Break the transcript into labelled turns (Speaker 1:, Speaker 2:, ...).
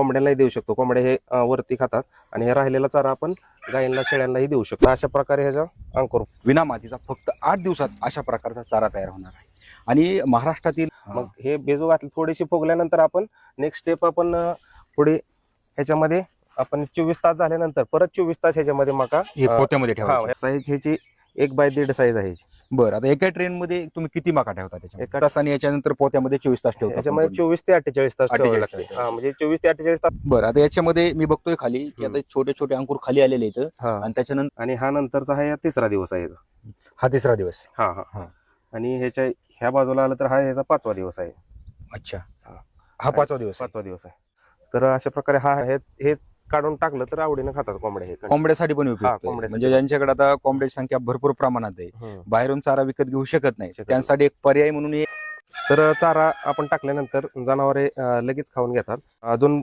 Speaker 1: कोंबड्यांनाही देऊ शकतो. कोंबड्या हे वरती खातात आणि हे राहिलेला चारा आपण गायींना शेळ्यांनाही देऊ शकतो. अशा प्रकारे ह्याचा अंकुर
Speaker 2: विना मातीचा फक्त आठ दिवसात अशा प्रकारचा चारा तयार होणार आहे. आणि महाराष्ट्रातील
Speaker 1: मग हे बेजू घातले थोडीशी फुगल्यानंतर आपण नेक्स्ट स्टेप आपण पुढे ह्याच्यामध्ये आपण चोवीस तास झाल्यानंतर परत चोवीस तास ह्याच्यामध्ये मका
Speaker 2: हे पोत्यामध्ये
Speaker 1: साईज ह्याची एक बाय दीड साईज आहे.
Speaker 2: बरं आता एका ट्रेन मध्ये तुम्ही किती मका ठेवता त्याच्या
Speaker 1: एका-
Speaker 2: तास आणि याच्यानंतर पोत्यामध्ये चोवीस तास ठेवता
Speaker 1: ह्याच्यामध्ये
Speaker 2: संपूर्ण.
Speaker 1: चोवीस ते अठ्ठेचाळीस तास ठेवावं
Speaker 2: 48
Speaker 1: लागते
Speaker 2: तास.
Speaker 1: हा म्हणजे चोवीस ते अठ्ठेचाळीस तास
Speaker 2: बरं आता याच्यामध्ये मी बघतोय खाली की. आता छोटे छोटे अंकुर खाली आलेले आहेत
Speaker 1: हा
Speaker 2: आणि त्याच्यानंतर
Speaker 1: आणि हा नंतरचा हा या तिसरा दिवस आहे.
Speaker 2: हा तिसरा दिवस
Speaker 1: हा हा
Speaker 2: हा.
Speaker 1: आणि ह्याच्या ह्या बाजूला आलं तर हा ह्याचा पाचवा दिवस आहे
Speaker 2: अच्छा
Speaker 1: हा.
Speaker 2: हा पाचवा दिवस आहे.
Speaker 1: पाचवा दिवस आहे तर अशा प्रकारे हा हे हे काढून टाकलं तर आवडीनं खातात कोंबड्या हे
Speaker 2: कोंबड्यासाठी पण उपयुक्त आहे.
Speaker 1: कोंबड्यासाठी
Speaker 2: म्हणजे ज्यांच्याकडे आता कोंबड्याची संख्या भरपूर प्रमाणात आहे
Speaker 1: हम्म.
Speaker 2: बाहेरून चारा विकत घेऊ शकत नाही
Speaker 1: शकत
Speaker 2: त्यांसाठी एक पर्याय म्हणून हे
Speaker 1: तर चारा आपण टाकल्यानंतर जनावरे अं, लगेच खाऊन घेतात अजून